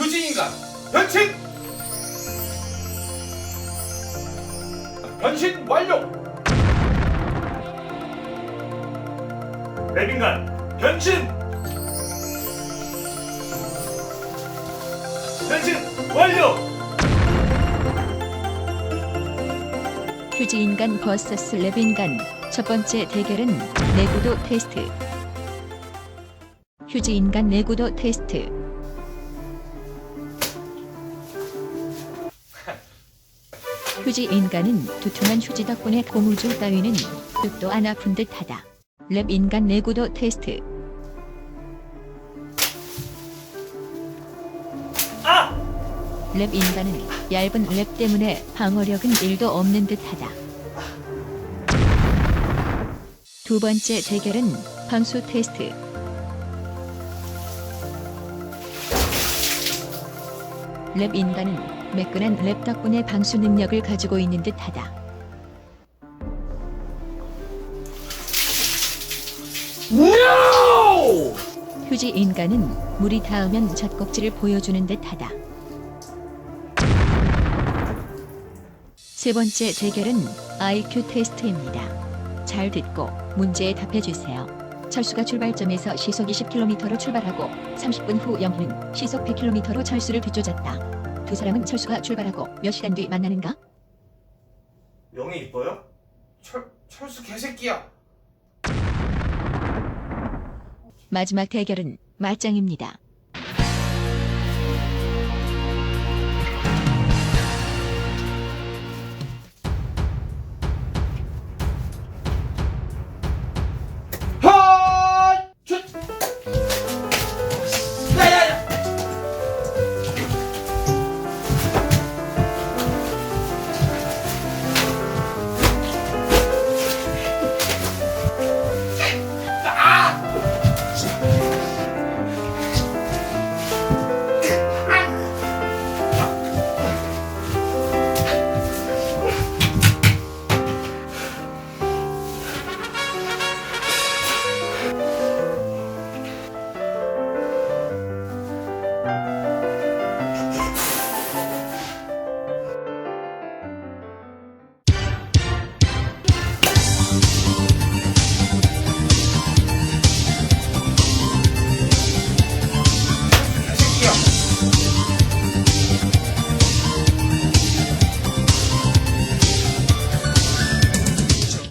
휴지인간 변신! 변신 완료! 랩인간 변신! 변신 완료! 휴지인간 vs 랩인간 첫 번째 대결은 내구도 테스트 휴지인간 내구도 테스트 휴지 인간은 두툼한 휴지 덕분에 고무줄 따위는 뜻도 안 아픈 듯하다 랩 인간 내구도 테스트 아! 랩 인간은 얇은 랩 때문에 방어력은 1도 없는 듯하다. 두 번째 대결은 방수 테스트. 랩 인간은 매끈한 랩 덕분에 방수 능력을 가지고 있는 듯하다. 휴지 인간은 물이 닿으면 젖꼭지를 보여주는 듯하다. 세 번째 대결은 IQ 테스트입니다. 잘 듣고 문제에 답해 주세요. 철수가 출발점에서 시속 20km로 출발하고 30분 후 영희는 시속 100km로 철수를 뒤쫓았다. 두 사람은 철수가 출발하고 몇 시간 뒤 만나는가? 영이 이뻐요? 철, 철수 개새끼야! 마지막 대결은 맞짱입니다.